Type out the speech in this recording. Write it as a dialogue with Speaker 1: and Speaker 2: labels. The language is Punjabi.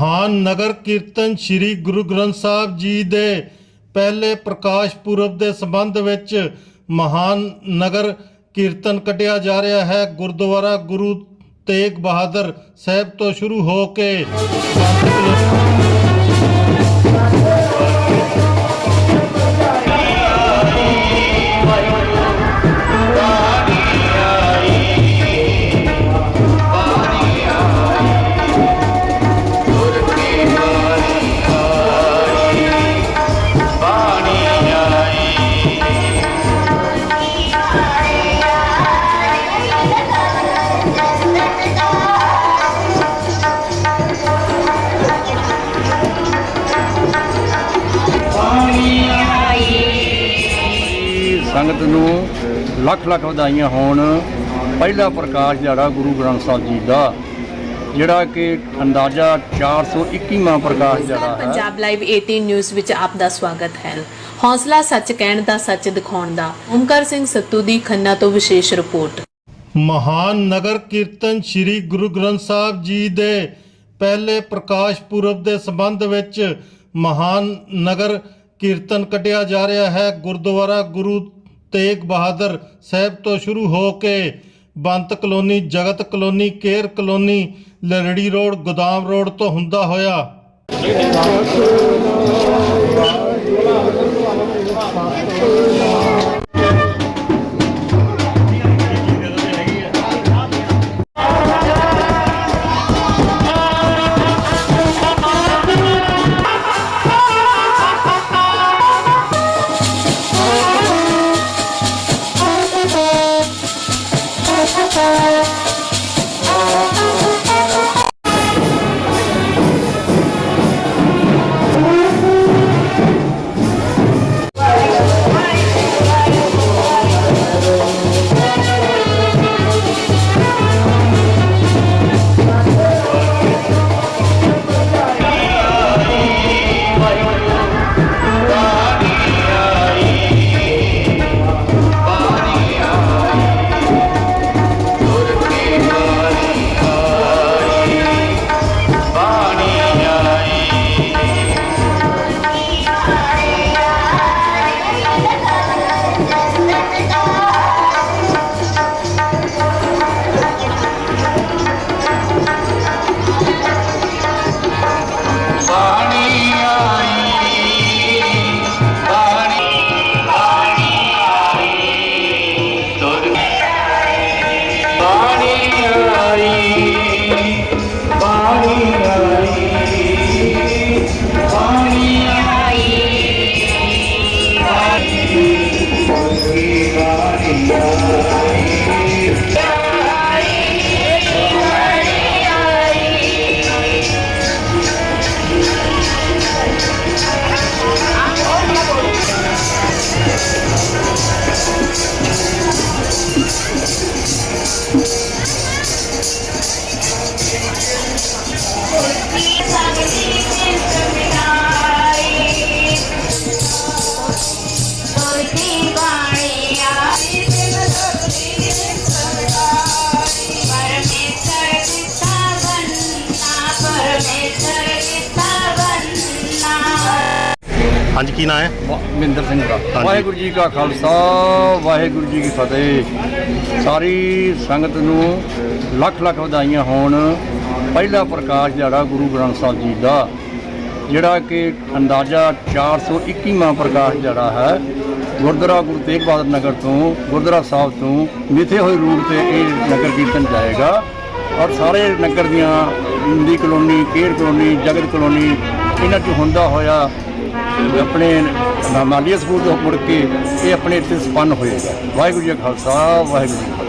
Speaker 1: ਮਹਾਨ ਨਗਰ ਕੀਰਤਨ ਸ੍ਰੀ ਗੁਰੂ ਗ੍ਰੰਥ ਸਾਹਿਬ ਜੀ ਦੇ ਪਹਿਲੇ ਪ੍ਰਕਾਸ਼ ਪੁਰਬ ਦੇ ਸੰਬੰਧ ਵਿੱਚ ਮਹਾਨ ਨਗਰ ਕੀਰਤਨ ਕੱਢਿਆ ਜਾ ਰਿਹਾ ਹੈ। ਗੁਰਦੁਆਰਾ ਗੁਰੂ ਤੇਗ ਬਹਾਦਰ ਸਾਹਿਬ ਤੋਂ ਸ਼ੁਰੂ ਹੋ ਕੇ
Speaker 2: ਸੰਗਤ ਨੂੰ ਲੱਖ ਲੱਖ ਵਧਾਈਆਂ ਹੋਣ। ਪਹਿਲਾ ਪ੍ਰਕਾਸ਼ ਦਿਹਾੜਾ ਗੁਰੂ ਗ੍ਰੰਥ ਸਾਹਿਬ ਜੀ ਦਾ ਜਿਹੜਾ ਕਿ ਅੰਦਾਜ਼ਾ 421ਵਾਂ ਪ੍ਰਕਾਸ਼
Speaker 3: ਨਮਸਕਾਰ
Speaker 2: ਹੈ।
Speaker 3: ਪੰਜਾਬ ਲਾਈਵ 18 ਨਿਊਜ਼ ਵਿੱਚ ਆਪ ਦਾ ਸਵਾਗਤ ਹੈ। ਹੌਸਲਾ ਸੱਚ ਕਹਿਣ ਦਾ ਸੱਚ ਦਿਖਾਉਣ ਦਾ। ਓਮਕਾਰ ਸਿੰਘ ਸੱਤੂ ਦੀ ਖੰਨਾ ਤੋਂ ਵਿਸ਼ੇਸ਼ ਰਿਪੋਰਟ।
Speaker 1: ਮਹਾਨ ਨਗਰ ਕੀਰਤਨ ਸ੍ਰੀ ਗੁਰੂ ਗ੍ਰੰਥ ਸਾਹਿਬ ਜੀ ਦੇ ਪਹਿਲੇ ਪ੍ਰਕਾਸ਼ ਪੁਰਬ ਦੇ ਸੰਬੰਧ ਵਿੱਚ ਮਹਾਨ ਨਗਰ ਕੀਰਤਨ ਕੱਢਿਆ ਜਾ ਰਿਹਾ ਹੈ। ਗੁਰਦੁਆਰਾ ਗੁਰੂ ਤੇਗ ਬਹਾਦਰ ਸਾਹਿਬ ਤੋਂ ਸ਼ੁਰੂ ਹੋ ਕੇ Bant colony, Jagat colony, Ker colony, ਲਰੜੀ road, ਗੋਦਾਮ ਰੋਡ ਤੋਂ ਹੁੰਦਾ ਹੋਇਆ। Marina. ਹਾਂਜੀ ਕੀ ਨਾਂ ਹੈ?
Speaker 2: ਮਹਿੰਦਰ ਸਿੰਘ ਦਾ। ਵਾਹਿਗੁਰੂ ਜੀ ਕਾ ਖਾਲਸਾ ਵਾਹਿਗੁਰੂ ਜੀ ਕੀ ਫਤਿਹ। ਸਾਰੀ ਸੰਗਤ ਨੂੰ ਲੱਖ ਲੱਖ ਵਧਾਈਆਂ ਹੋਣ। ਪਹਿਲਾ ਪ੍ਰਕਾਸ਼ ਦਿਹਾੜਾ ਗੁਰੂ ਗ੍ਰੰਥ ਸਾਹਿਬ ਜੀ ਦਾ ਜਿਹੜਾ ਕਿ ਅੰਦਾਜ਼ਾ 421ਵਾਂ ਪ੍ਰਕਾਸ਼ ਦਿਹਾੜਾ ਹੈ। ਗੁਰਦੁਆਰਾ ਗੁਰੂ ਤੇਗ ਬਹਾਦਰ ਨਗਰ ਤੋਂ ਗੁਰਦੁਆਰਾ ਸਾਹਿਬ ਤੋਂ ਮਿੱਥੇ ਹੋਏ ਰੂਟ ਤੇ ਇਹ ਨਗਰ ਕੀਰਤਨ ਜਾਏਗਾ। ਔਰ ਸਾਰੇ ਨਗਰ ਦੀਆਂ ਇੰਦੀ colony Ker colony, Jagat colony, ਇਹਨਾਂ 'ਚ ਹੁੰਦਾ ਹੋਇਆ ਆਪਣੇ ਮਾਲੀਆ ਸਕੂਲ ਤੋਂ ਮੁੜ ਕੇ ਇਹ ਆਪਣੇ ਇੱਥੇ ਸੰਪੰਨ ਹੋਏਗਾ ਵਾਹਿਗੁਰੂ ਜੀ ਖਾਲਸਾ, ਵਾਹਿਗੁਰੂ ਜੀ